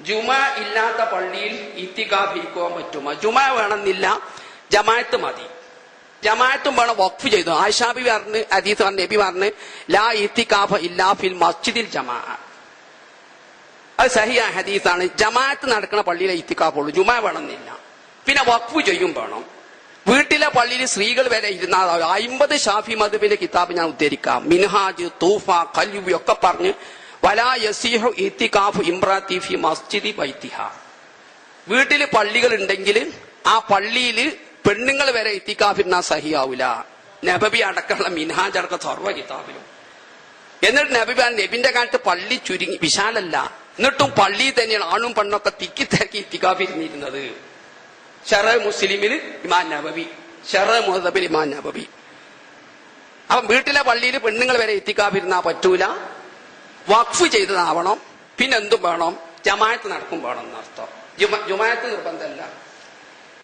ജുമ ഇല്ലാത്ത പള്ളിയിൽ ഇരിക്കുവാൻ പറ്റുമോ? ജുമ വേണമെന്നില്ല ജമായത്ത് മതി. ജമായത്തും വേണം വഖഫ് ചെയ്തു. ആയിഷാബി പറഞ്ഞ് അദീസ് പറഞ്ഞ് നബി പറഞ്ഞ് ലാ ഇത്തിക്കാഫ ഇല്ലാ ഫിൽ മസ്ജിദിൽ ജമാ. അത് സഹിയ ഹദീസാണ്. ജമാഅത്ത് നടക്കുന്ന പള്ളിയിലെ ഇത്തിക്കാഫുള്ളൂ ജുമ വേണമെന്നില്ല. പിന്നെ വഖഫ് ചെയ്യും വേണം. വീട്ടിലെ പള്ളിയിൽ സ്ത്രീകൾ വരെ ഇരുന്നാൽ അമ്പത് ഷാഫി മധുബിന്റെ കിതാബ് ഞാൻ ഉദ്ധരിക്കാം. മിൻഹാജ് തൂഫ കല്യു ഒക്കെ പറഞ്ഞ് വലാ യസീഹു പള്ളികൾ ഉണ്ടെങ്കിൽ ആ പള്ളിയിൽ പെണ്ണുങ്ങൾ വരെ ഇത്തിക്കാഫിരുന്നാ സഹിയാവൂല. നബബി അടക്കമുള്ള മിൻഹാജ് അടക്കം സർവ കിതാബിലും. എന്നിട്ട് നബി പറഞ്ഞു നബിന്റെ കാലത്ത് പള്ളി ചുരുങ്ങി വിശാലല്ല. എന്നിട്ടും പള്ളിയിൽ തന്നെയാണ് ആണും പെണ്ണൊക്കെ തിക്കി തിരക്കി ഇത്തിക്കാഫിരുന്നിരുന്നത് ഷെറ മുസ്ലിമിന് ഇമാൻ നബബി ഷെറ മുഹബിൻ ഇമാൻ നബബി അപ്പം വീട്ടിലെ പള്ളിയിൽ പെണ്ണുങ്ങൾ വരെ എത്തിക്കാതിരുന്നാ പറ്റൂല. വഖഫ് ചെയ്തതാവണം. പിന്നെന്തും വേണം? ജമായത്ത് നടക്കും വേണം എന്നർത്ഥം. ജുമാ- ജുമായത്ത് നിർബന്ധമല്ല.